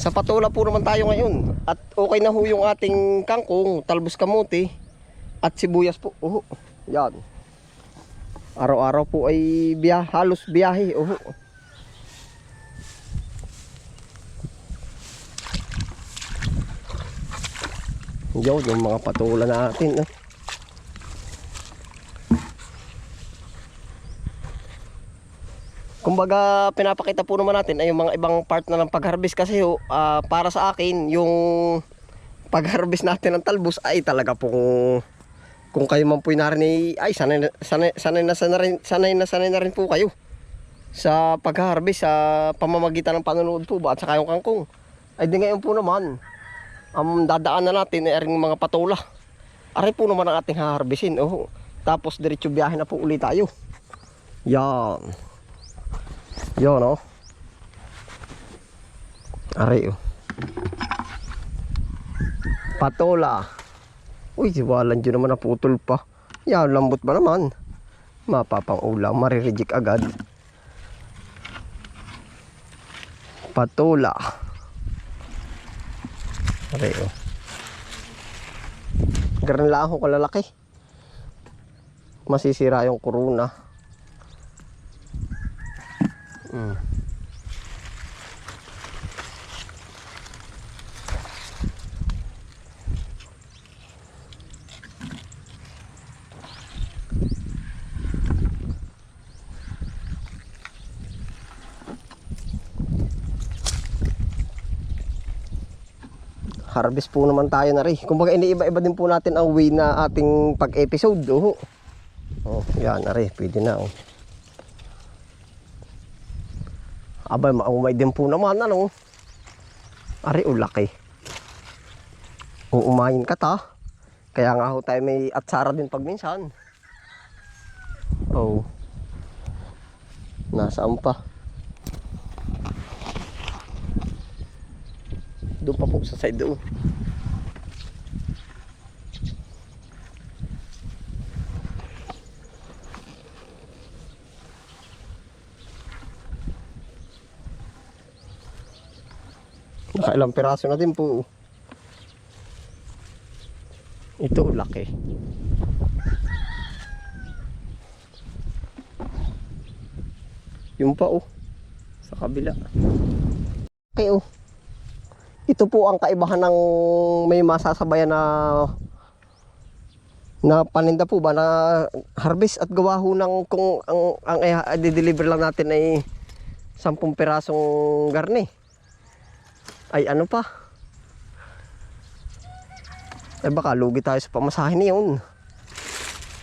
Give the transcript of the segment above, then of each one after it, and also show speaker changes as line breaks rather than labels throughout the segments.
Sa patula po naman tayo ngayon. At okay na ho yung ating kangkong, talbos kamuti, at sibuyas po. Oho, yan. Araw-araw po ay biya, halos biyahe. Oho. Yun, yung mga patula natin. No? Kumbaga, pinapakita po naman natin ay yung mga ibang part na ng pag-harvest kasi ah, para sa akin, yung pag-harvest natin ng talbos ay talaga pong kung kayo man po narinig ay sanay, na- sanay, sanay, na, sanay, na sanay na sanay na rin po kayo sa pag-harvest sa pamamagitan ng panonood po ba at saka yung kangkong. Ay di ngayon po naman, ang dadaan na natin ay aring mga patula. Aray po naman ang ating haharvestin. Oh. Tapos diretso biyahe na po ulit tayo. Yan. Yan oh. Aray oh. Patola. Uy, siwalan dyan naman naputol pa. Yan, lambot ba naman? Mapapang ulam, marireject agad. Patola. Aray oh. Ganun lang ako kalalaki. Masisira yung kuruna. Mm. harvest po naman tayo na rin. Kumbaga iniiba-iba din po natin ang way na ating pag-episode. Oh. oh, yan na rin. Pwede na. Oh. Aba, maumay din po naman. Ano? Ari, ulaki. Uumayin ka ta. Kaya nga ho tayo may atsara din pag minsan. Oh. Nasaan pa? Doon pa po sa side doon. Nakailang piraso na din po. Ito, laki. Yung pa oh. Sa kabila. Okay oh. Ito po ang kaibahan ng may masasabayan na na paninda po ba na harvest at gawa ho ng kung ang ang i-deliver lang natin ay 10 pirasong garne. Ay ano pa? Eh baka lugi tayo sa pamasahe niyon.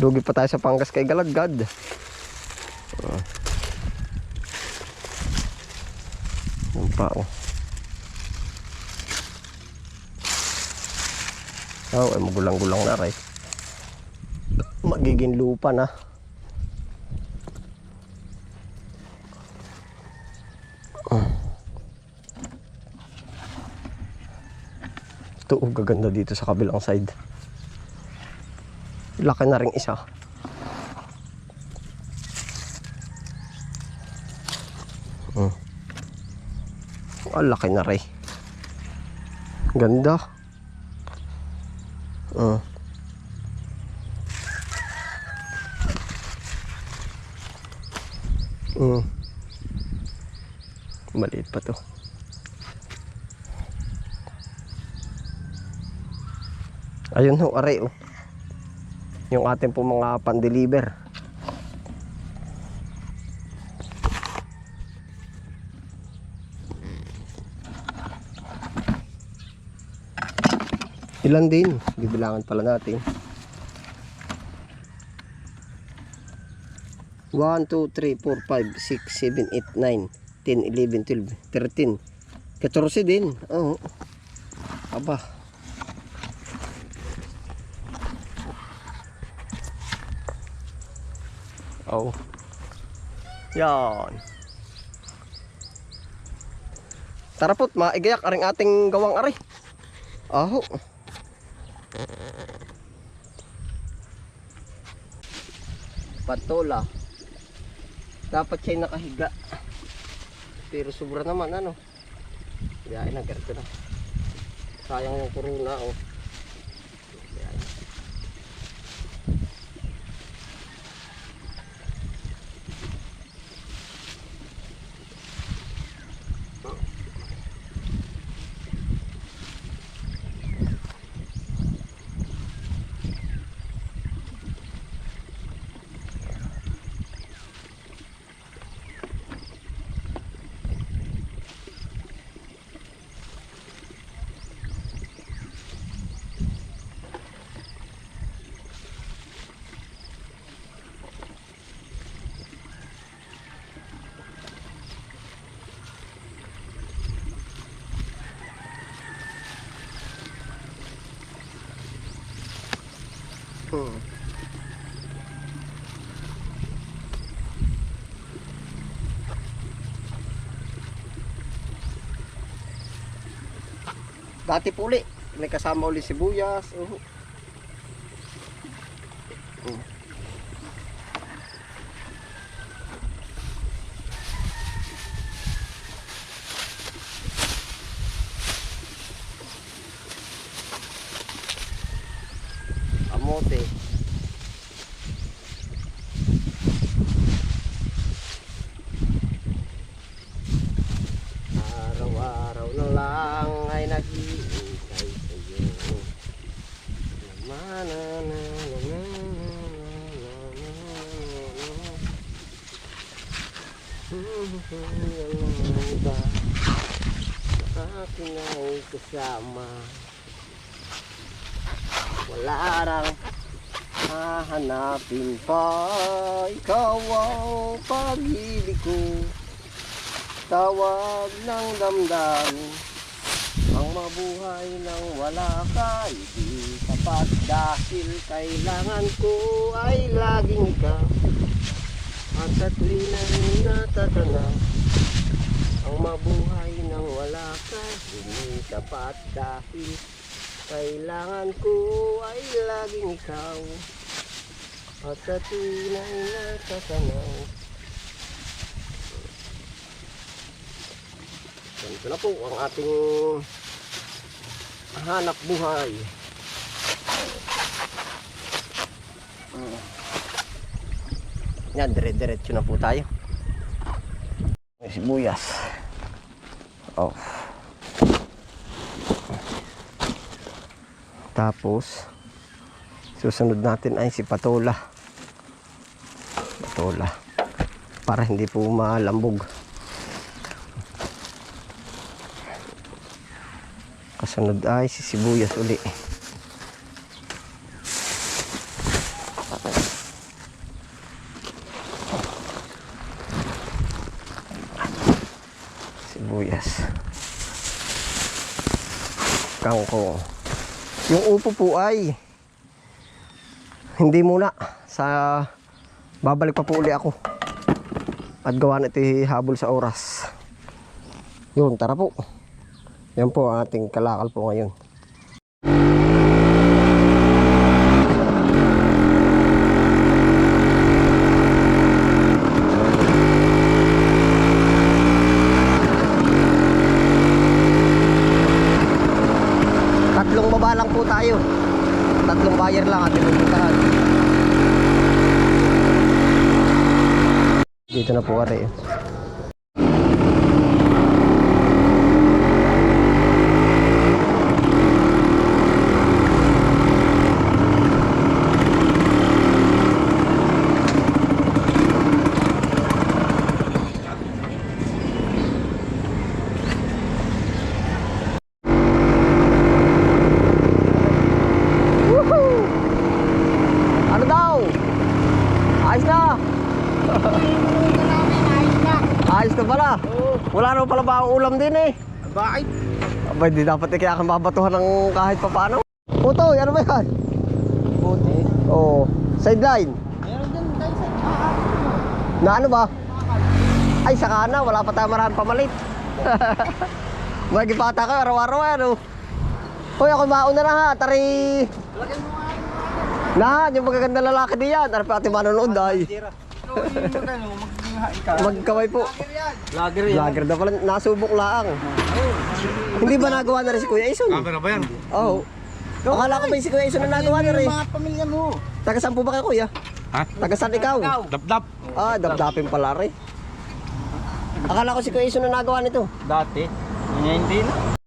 Lugi pa tayo sa panggas kay Galagad. Uh. Yung pa oh. Oh, ay magulang-gulang na rin. Magiging lupa na. Ito, oh, gaganda dito sa kabilang side. Laki na rin isa. Hmm. Ang laki na rin. Ganda. Uh. Mm. Maliit pa to. Ayun ho, aray oh. Yung ating po mga pan-deliver. Ilan din? Bibilangan pala natin. 1, 2, 3, 4, 5, 6, 7, 8, 9, 10, 11, 12, 13. 14 din. Oo. Aba. Oh. Yan. Tara po't, maigayak aring ating gawang ari. Aho. Patola. Dapat siya nakahiga. Pero sobra naman ano. Biyahe na, na. Sayang yung corona, oh. Dati po ulit, may kasama ulit sibuyas. Oo. Oo. mote Iba Akin ay kasama Wala rang Hahanapin pa Ikaw ang pag-ibig ko Tawag ng damdamin mabuhay nang wala ka Hindi sapat dahil kailangan ko ay laging ikaw At sa tuwing na Ang mabuhay nang wala ka Hindi sapat dahil kailangan ko ay laging ikaw. At sa tuwing na natatanaw Ganito na po ang ating hanap buhay. Mm. Yan, dire-diretso na po tayo. May sibuyas. Oh. Tapos, susunod natin ay si Patola. Patola. Para hindi po malambog. Kasunod ay si sibuyas uli. Sibuyas. Kangkong. Yung upo po ay hindi muna sa babalik pa po uli ako at gawa na ito habol sa oras yun tara po yan po ang ating kalakal po ngayon. Tatlong baba lang po tayo. Tatlong buyer lang ating pupuntahan. Dito na po kare. Woohoo! Ano daw? Ayos na! Ayos na pala. Wala naman pala ba ulam din eh.
Bakit?
Aba, hindi dapat eh kaya kang babatuhan ng kahit pa paano. Puto, ano ba yan?
Buti.
Oo. sideline.
Meron din tayo sa ah,
Na ano ba? Ay, saka na. Wala pa tayo marami pamalit. Magipata ka, araw-araw ano. Hoy, ako mauna na ha. Tari.
Lagyan mo nga
Na, yung magaganda lalaki diyan. Ano pa ating manonood ay.
Ikaw yung magano, maghahain ka.
Magkamay po.
Lager yan.
Vlogger na pala. Nasubok laang. Hindi ba nagawa na rin si Kuya Ison?
Camera ba yan?
Oo. Akala ko ba si Kuya Ison na nagawa na rin?
Mga pamilya mo.
Taga saan po ba kayo Kuya?
Ha?
Taga saan ikaw?
Dap-dap.
Ah, dabdapin pala rin. Akala ko si Kuya Ison na nagawa nito.
Dati. Ngayon hindi na.